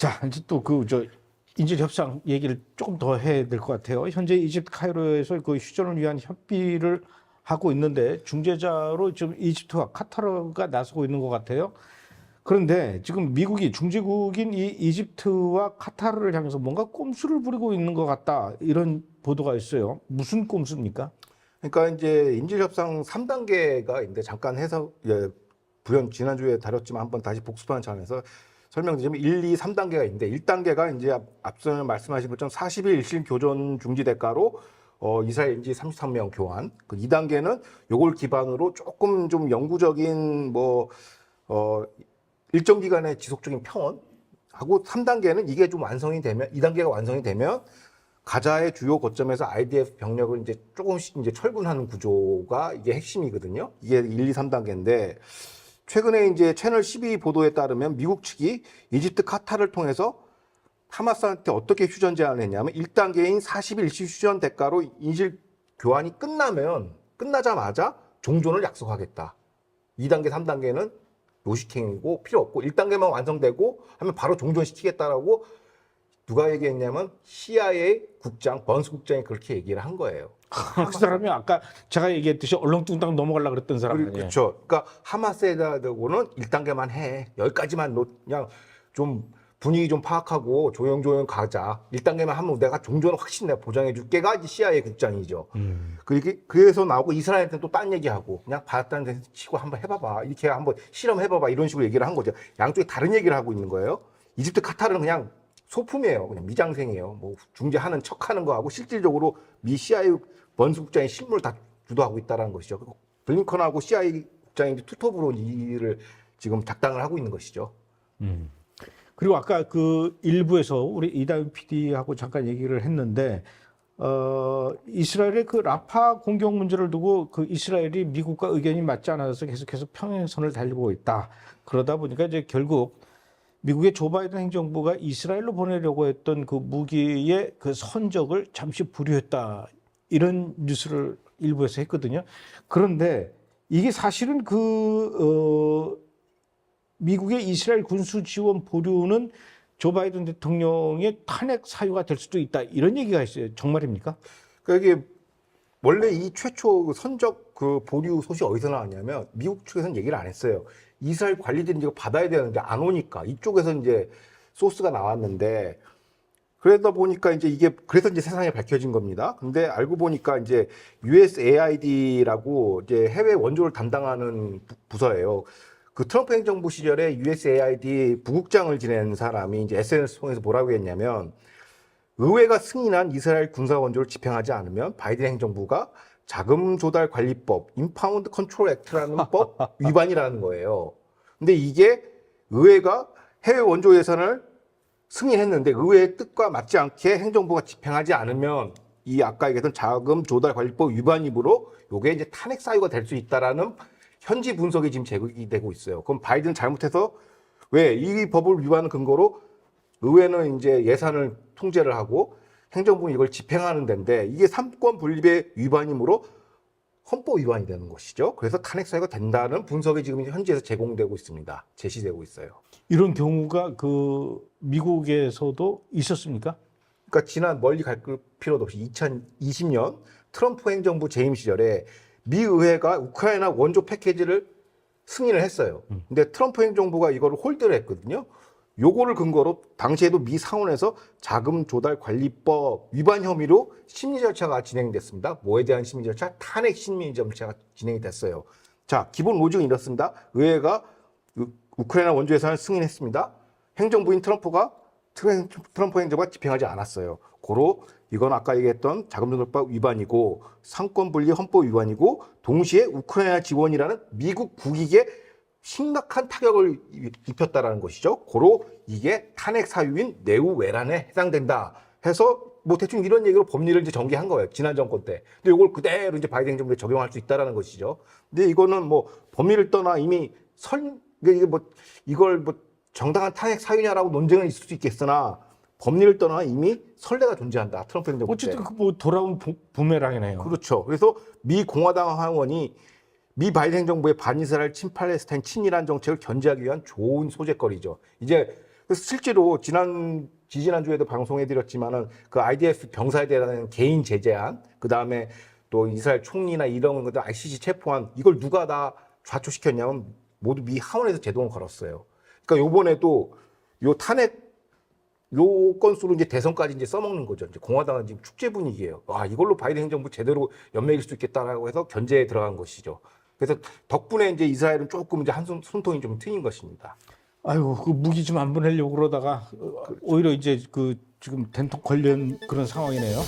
자, 이제 또 그 저 인질 협상 얘기를 조금 더 해야 될 것 같아요. 현재 이집트 카이로에서 그 휴전을 위한 협의를 하고 있는데 중재자로 지금 이집트와 카타르가 나서고 있는 것 같아요. 그런데 지금 미국이 중재국인 이 이집트와 카타르를 향해서 뭔가 꼼수를 부리고 있는 것 같다 이런 보도가 있어요. 무슨 꼼수입니까? 그러니까 이제 인질 협상 3단계가 있는데 잠깐 해석 예, 부연 지난주에 다뤘지만 한번 다시 복습하는 차원에서 설명드리면 1, 2, 3단계가 있는데 1단계가 이제 앞- 앞서 말씀하신 것처럼 40일 일실 교전 중지 대가로 어, 인지 33명 교환. 그 2단계는 요걸 기반으로 조금 좀 영구적인 뭐 어, 일정 기간의 지속적인 평온 하고 3단계는 이게 좀 완성이 되면 2단계가 완성이 되면 가자의 주요 거점에서 IDF 병력을 이제 조금씩 이제 철군하는 구조가 이게 핵심이거든요. 이게 1, 2, 3단계인데 최근에 이제 채널 12 보도에 따르면 미국 측이 이집트 카타를 통해서 하마스한테 어떻게 휴전 제안을 했냐면 1단계인 40일 일시 휴전 대가로 인질 교환이 끝나면 끝나자마자 종전을 약속하겠다. 2단계, 3단계는 요식행위고 필요 없고 1단계만 완성되고 하면 바로 종전시키겠다라고 누가 얘기했냐면 CIA 국장 번스 국장이 그렇게 얘기를 한 거예요. 그 사람이 아까 제가 얘기했듯이 얼렁뚱땅 넘어가려고 그랬던 사람 아니에요? 그렇죠. 그러니까 하마스에다 대고는 1단계만 해. 여기까지만 놓 그냥 좀 분위기 좀 파악하고 조용조용 가자. 1단계만 하면 내가 종전을 확실히 내가 보장해 줄게가 이제 CIA 국장이죠. 음. 그게 그래서 나오고 이스라엘한테 또 딴 얘기하고 그냥 받았다는 데 치고 한번 해봐봐. 이렇게 한번 실험해봐봐. 이런 식으로 얘기를 한 거죠. 양쪽이 다른 얘기를 하고 있는 거예요. 이집트 카타르는 그냥 소품이에요. 그냥 미장생이에요. 뭐 중재하는 척하는 거하고 실질적으로 미 CIA 번수 국장의 실무를 다 주도하고 있다는 것이죠. 블링컨하고 CIA 국장이 투톱으로 이 일을 지금 작당을 하고 있는 것이죠. 그리고 아까 그 일부에서 우리 이다윤 PD하고 잠깐 얘기를 했는데 어 이스라엘의 그 라파 공격 문제를 두고 그 이스라엘이 미국과 의견이 맞지 않아서 계속해서 평행선을 달리고 있다. 그러다 보니까 이제 결국 미국의 조 바이든 행정부가 이스라엘로 보내려고 했던 그 무기의 그 선적을 잠시 보류했다. 이런 뉴스를 일부에서 했거든요. 그런데 이게 사실은 그 어, 미국의 이스라엘 군수 지원 보류는 조 바이든 대통령의 탄핵 사유가 될 수도 있다. 이런 얘기가 있어요. 정말입니까? 그러니까 이게 원래 이 최초 그 선적 그 보류 소식 어디서 나왔냐면 미국 측에서는 얘기를 안 했어요. 이스라엘 관리들이 이거 받아야 되는데 안 오니까 이쪽에서 이제 소스가 나왔는데 그러다 보니까 이제 이게 그래서 이제 세상에 밝혀진 겁니다. 근데 알고 보니까 이제 USAID라고 이제 해외 원조를 담당하는 부- 부서예요. 그 트럼프 행정부 시절에 USAID 부국장을 지낸 사람이 이제 SNS 통해서 뭐라고 했냐면 의회가 승인한 이스라엘 군사 원조를 집행하지 않으면 바이든 행정부가 자금 조달 관리법, 임파운드 컨트롤 액트라는 법 위반이라는 거예요. 근데 이게 의회가 해외 원조 예산을 승인했는데 의회의 뜻과 맞지 않게 행정부가 집행하지 않으면 이 아까 얘기했던 자금 조달 관리법 위반이므로 요게 이제 탄핵 사유가 될 수 있다라는 현지 분석이 지금 제기되고 있어요. 그럼 바이든 잘못해서 왜 이 법을 위반 근거로 의회는 이제 예산을 통제를 하고 행정부는 이걸 집행하는 데인데 이게 삼권 분립의 위반이므로 헌법 위반이 되는 것이죠. 그래서 탄핵 사유가 된다는 분석이 지금 현지에서 제공되고 있습니다. 제시되고 있어요. 이런 경우가 그 미국에서도 있었습니까? 그러니까 지난 멀리 갈 필요도 없이 2020년 트럼프 행정부 재임 시절에 미 의회가 우크라이나 원조 패키지를 승인을 했어요. 근데 트럼프 행정부가 이거를 홀드를 했거든요. 요거를 근거로 당시에도 미 상원에서 자금 조달 관리법 위반 혐의로 심리 절차가 진행됐습니다. 뭐에 대한 심리 절차? 탄핵 심리 절차가 진행이 됐어요. 자, 기본 로직은 이렇습니다. 의회가 우- 우크라이나 원조 예산을 승인했습니다. 행정부인 트럼프가 트럼- 트럼프 행정부가 집행하지 않았어요. 고로 이건 아까 얘기했던 자금조달법 위반이고 상권 분리 헌법 위반이고 동시에 우크라이나 지원이라는 미국 국익에 심각한 타격을 입혔다라는 것이죠. 고로 이게 탄핵 사유인 내후 외란에 해당된다 해서 뭐 대충 이런 얘기로 법리를 이제 전개한 거예요. 지난 정권 때. 근데 이걸 그대로 이제 바이든 정부에 적용할 수 있다라는 것이죠. 근데 이거는 뭐 법리를 떠나 이미 설 이게 뭐 이걸 뭐 정당한 탄핵 사유냐라고 논쟁은 있을 수 있겠으나 법리를 떠나 이미 선례가 존재한다. 트럼프 행정부 때. 어쨌든 그 뭐 돌아온 부, 부메랑이네요. 그렇죠. 그래서 미 공화당 하원이 미 바이든 행정부의 반이스라엘 친팔레스타인 친이란 정책을 견제하기 위한 좋은 소재거리죠. 이제 그래서 실제로 지난 지지난 주에도 방송해 드렸지만은 그 IDF 병사에 대한 개인 제재안, 그 다음에 또 이스라엘 총리나 이런 것들 ICC 체포한 이걸 누가 다 좌초시켰냐면 모두 미 하원에서 제동을 걸었어요. 그러니까 요번에도 요 탄핵 요 건수로 이제 대선까지 이제 써먹는 거죠. 이제 공화당은 지금 축제 분위기예요. 와 이걸로 바이든 행정부 제대로 연맥일 수 있겠다라고 해서 견제에 들어간 것이죠. 그래서 덕분에 이제 이스라엘은 조금 이제 한 손, 손통이 좀 트인 것입니다. 아유, 그 무기 좀 안 보내려고 그러다가 어, 그렇죠. 오히려 이제 그 지금 된통 관련 그런 상황이네요.